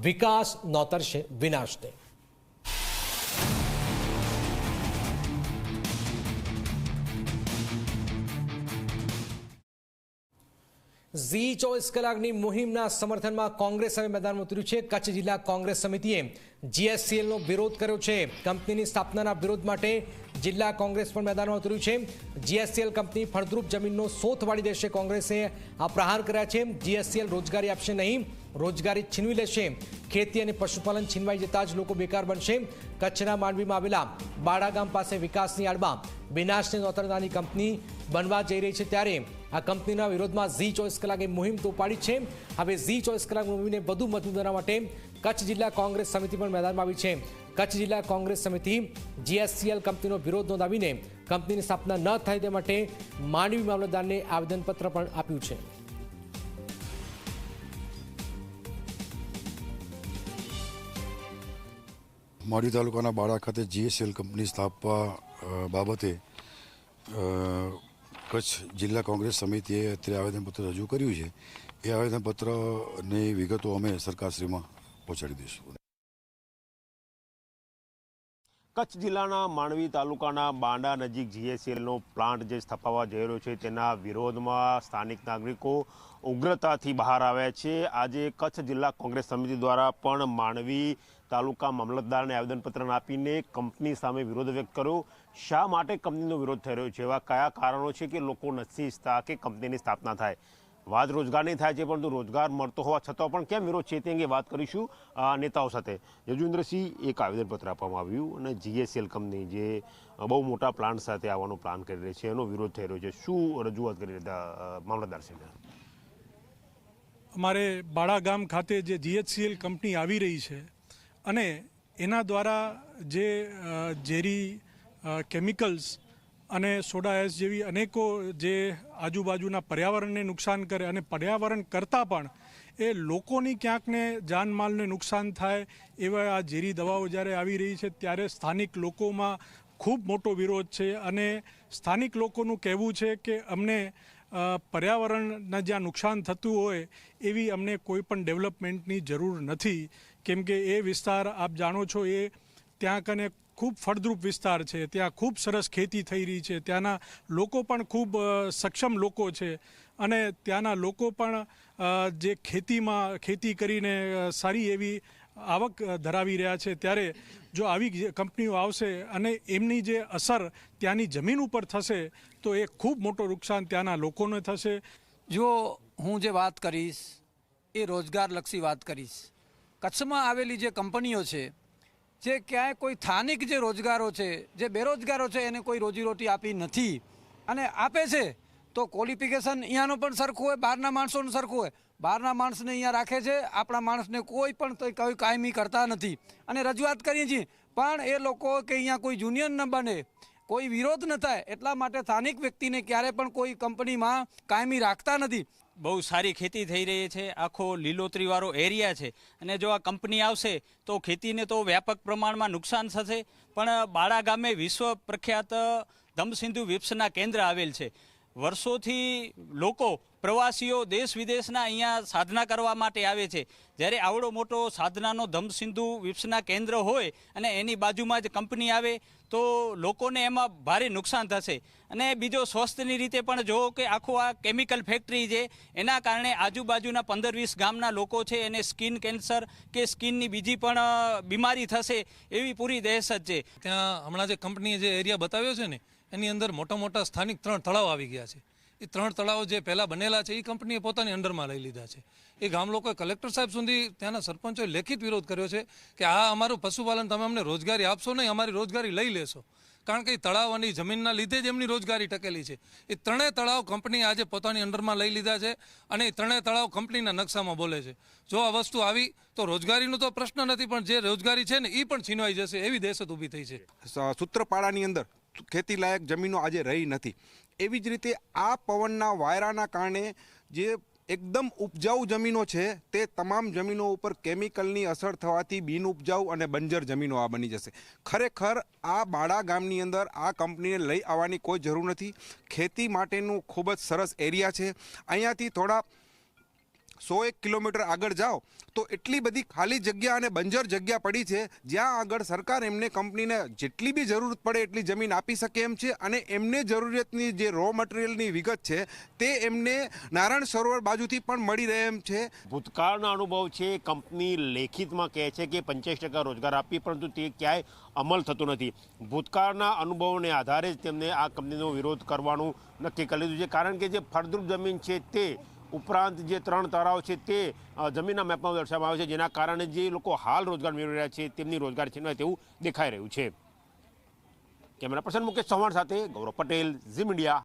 વિકાસ નોતરશે વિનાશને ઝી ચોવીસ કલાકની મુહિમના સમર્થનમાં કોંગ્રેસ હવે મેદાનમાં ઉતર્યું છે. કચ્છ જિલ્લા કોંગ્રેસ સમિતિએ જીએસસીએલનો વિરોધ કર્યો છે. કંપનીની સ્થાપનાના વિરોધ માટે જિલ્લા કોંગ્રેસ પણ મેદાનમાં ઉતર્યું છે. જીએસસીએલ કંપની ફળદ્રુપ જમીનનો સોથ વાળી દેશે કોંગ્રેસે આ પ્રહાર કર્યા છે. જીએસસીએલ રોજગારી આપશે નહીં. રોજગારી છીનવી લેશે. ખેતી અને પશુપાલન છીનવાઈ જતા જ લોકો બેકાર બનશે. કચ્છના માંડવીમાં આવેલા બાડા ગામ પાસે વિકાસની આડમાં વિનાશની નોતરદાની કંપની બનવા જઈ રહી છે ત્યારે આ કંપનીના વિરોધમાં ઝી ચોવીસ કલાકે મુહિમ તો પાડી છે. હવે ઝી ચોવીસ કલાક મુહિમને વધુ મજબૂત બનાવવા માટે કચ્છ જિલ્લા કોંગ્રેસ સમિતિ પણ મેદાનમાં આવી છે. કચ્છ જિલ્લા કોંગ્રેસ સમિતિ જીએસસીએલ કંપનીનો વિરોધ નોંધાવીને કંપનીની સ્થાપના ન થાય તે માટે માંડવી મામલતદારને આવેદનપત્ર પણ આપ્યું છે. માળી તાલુકાના બાળા ખાતે જીએસએલ કંપની સ્થાપવા બાબતે કચ્છ જિલ્લા કોંગ્રેસ સમિતિએ અત્યારે આવેદનપત્ર રજૂ કર્યું છે. એ આવેદનપત્રની વિગતો અમે સરકારશ્રીમાં પહોંચાડી દઈશું. કચ્છ જિલ્લાના માંડવી તાલુકાના બાંડા નજીક જીએસએલનો પ્લાન્ટ જે સ્થપાવવા જઈ રહ્યો છે, તેના વિરોધમાં સ્થાનિક નાગરિકો ઉગ્રતાથી બહાર આવ્યા છે. આજે કચ્છ જિલ્લા કોંગ્રેસ સમિતિ દ્વારા પણ માંડવી તાલુકા મામલતદારને આવેદનપત્ર આપીને કંપની સામે વિરોધ વ્યક્ત કર્યો. શા માટે કંપનીનો વિરોધ થઈ રહ્યો છે? એવા કયા કારણો છે કે લોકો નથી ઈચ્છતા કે કંપનીની સ્થાપના થાય? વાત રોજગારની થાય છે, પરંતુ રોજગાર મળતો હોવા છતાં પણ કેમ વિરોધ છે તે અંગે વાત કરીશું નેતાઓ સાથે. યજુન્દ્રસિંહ એક આવેદનપત્ર આપવામાં આવ્યું અને જીએસએલ કંપની જે બહુ મોટા પ્લાન્ટ સાથે આવવાનો પ્લાન કરી રહી છે, એનો વિરોધ થઈ રહ્યો છે. શું રજૂઆત કરી રહ્યા મામલતદાર મામલતદારશ્રીને અમારે બાળા ગામ ખાતે જે જીએચસીએલ કંપની આવી રહી છે અને એના દ્વારા જે ઝેરી કેમિકલ્સ અને સોડા એસ જેવી અનેકો જે આજુબાજુના પર્યાવરણને નુકસાન કરે અને પર્યાવરણ કરતાં પણ એ લોકોની ક્યાંકને જાનમાલને નુકસાન થાય એવા આ ઝેરી દવાઓ જ્યારે આવી રહી છે ત્યારે સ્થાનિક લોકોમાં ખૂબ મોટો વિરોધ છે અને સ્થાનિક લોકોનું કહેવું છે કે અમને પર્યાવરણના જ્યાં નુકસાન થતું હોય એવી અમને કોઈ પણ ડેવલપમેન્ટની જરૂર નથી. કેમ કે એ વિસ્તાર આપ જાણો છો એ ત્યાં કને ખૂબ ફળદ્રુપ વિસ્તાર છે, ત્યાં ખૂબ સરસ ખેતી થઈ રહી છે, ત્યાંના લોકો પણ ખૂબ સક્ષમ લોકો છે અને ત્યાંના લોકો પણ જે ખેતીમાં, ખેતી કરીને સારી એવી આવક ધરાવી રહ્યા છે. ત્યારે જો આવી કંપનીઓ આવશે અને એમની જે અસર ત્યાંની જમીન ઉપર થશે, તો એ ખૂબ મોટું નુકસાન ત્યાંના લોકોને થશે. જો હું જે વાત કરીશ, એ રોજગારલક્ષી વાત કરીશ. કચ્છમાં આવેલી જે કંપનીઓ છે જે ક્યાંય કોઈ સ્થાનિક જે રોજગારો છે, જે બેરોજગારો છે, એને કોઈ રોજીરોટી આપી નથી. અને આપે છે, તો ક્વોલિફિકેશન અહીંયાનો પણ સરખું હોય, બહારના માણસોનું સરખું હોય. બહારના માણસને અહીંયા રાખે છે, આપણા માણસને કોઈ પણ કોઈ કાયમી કરતા નથી. અને રજૂઆત કરીએ છીએ, પણ એ લોકો કે અહીંયા કોઈ યુનિયન ન બને, કોઈ વિરોધ ન થાય, એટલા માટે સ્થાનિક વ્યક્તિને ક્યારે પણ કોઈ કંપનીમાં કાયમી રાખતા નથી. બહુ સારી ખેતી થઈ રહી છે, આખો લીલોતરીવાળો એરિયા છે. અને જો આ કંપની આવશે, તો ખેતીને તો વ્યાપક પ્રમાણમાં નુકસાન થશે. પણ બાળા ગામે વિશ્વ પ્રખ્યાત ધમસિંધુ વિપ્સના કેન્દ્ર આવેલ છે. વર્ષોથી લોકો, પ્રવાસીઓ દેશ વિદેશના અહીંયા સાધના કરવા માટે આવે છે. જ્યારે આવડો મોટો સાધનાનો ધમસિંધુ વિપ્સના કેન્દ્ર હોય અને એની બાજુમાં જ કંપની આવે, તો લોકોને એમાં ભારે નુકસાન થશે. અને બીજો સ્વસ્થની રીતે પણ જો કે આખું આ કેમિકલ ફેક્ટરી છે, એના કારણે આજુબાજુના પંદર વીસ ગામના લોકો છે, એને સ્કિન કેન્સર કે સ્કિનની બીજી પણ બીમારી થશે એવી પૂરી દહેશત છે. ત્યાં હમણાં જે કંપનીએ જે એરિયા બતાવ્યો છે ને એની અંદર મોટા મોટા સ્થાનિક ત્રણ તળાવ આવી ગયા છે. એ ત્રણ તળાવો જે પહેલાં બનેલા છે, એ કંપનીએ પોતાની અંડરમાં લઈ લીધા છે. એ ગામ લોકોએ કલેક્ટર સાહેબ સુધી ત્યાંના સરપંચોએ લેખિત વિરોધ કર્યો છે કે આ અમારું પશુપાલન તમે અમને રોજગારી આપશો નહીં, અમારી રોજગારી લઈ લેશો. કારણ કે તળાવ અને જમીનના લીધે જ એમની રોજગારી ટકેલી છે. એ ત્રણેય તળાવ કંપની આજે પોતાની અંડરમાં લઈ લીધા છે અને એ ત્રણેય તળાવ કંપનીના નકશામાં બોલે છે. જો આ વસ્તુ આવી, તો રોજગારીનો તો પ્રશ્ન નથી, પણ જે રોજગારી છે ને એ પણ છીનવાઈ જશે એવી દહેશત ઊભી થઈ છે. સૂત્રપાળાની અંદર ખેતી લાયક જમીનો આજે રહી નથી. એવી જ રીતે આ પવનના વાયરાના કારણે જે એકદમ ઉપજાઉ જમીનો છે, તે તમામ જમીનો ઉપર કેમિકલની અસર થવાથી બિન ઉપજાઉ અને બંજર જમીનો આ બની જશે. ખરેખર આ બાળા ગામની અંદર આ કંપનીને લઈ આવવાની કોઈ જરૂર નથી. ખેતી માટેનું ખૂબ જ સરસ એરિયા છે. અહીંયાથી થોડા સો એક કિલોમીટર આગળ જાઓ, તો એટલી બધી ખાલી જગ્યા અને બંજર જગ્યા પડી છે, જ્યાં આગળ સરકાર એમને કંપનીને જેટલી બી જરૂરત પડે એટલી જમીન આપી શકે એમ છે, અને એમને જરૂરિયાતની જે રો મટીરિયલની વિગત છે, તે એમને નારાયણ સરોવર બાજુથી પણ મળી રહે એમ છે. ભૂતકાળનો અનુભવ છે, કંપની લેખિતમાં કહે છે કે પંચ્યાસી ટકા રોજગાર આપી, પરંતુ તે ક્યાંય અમલ થતો નથી. ભૂતકાળના અનુભવોને આધારે જ તેમને આ કંપનીનો વિરોધ કરવાનું નક્કી કરી લીધું છે, કારણ કે જે ફળદ્રુપ જમીન છે તે ઉપરાંત જે ત્રણ તળાવ છે તે જમીનના મેપમાં દર્શાવવામાં આવે છે, જેના કારણે જે લોકો હાલ રોજગાર મેળવી રહ્યા છે, તેમની રોજગાર છીનવાય તેવું દેખાઈ રહ્યું છે. કેમેરા પર્સન મુકેશ ચૌહાણ સાથે ગૌરવ પટેલ, ઝીમ ઇન્ડિયા.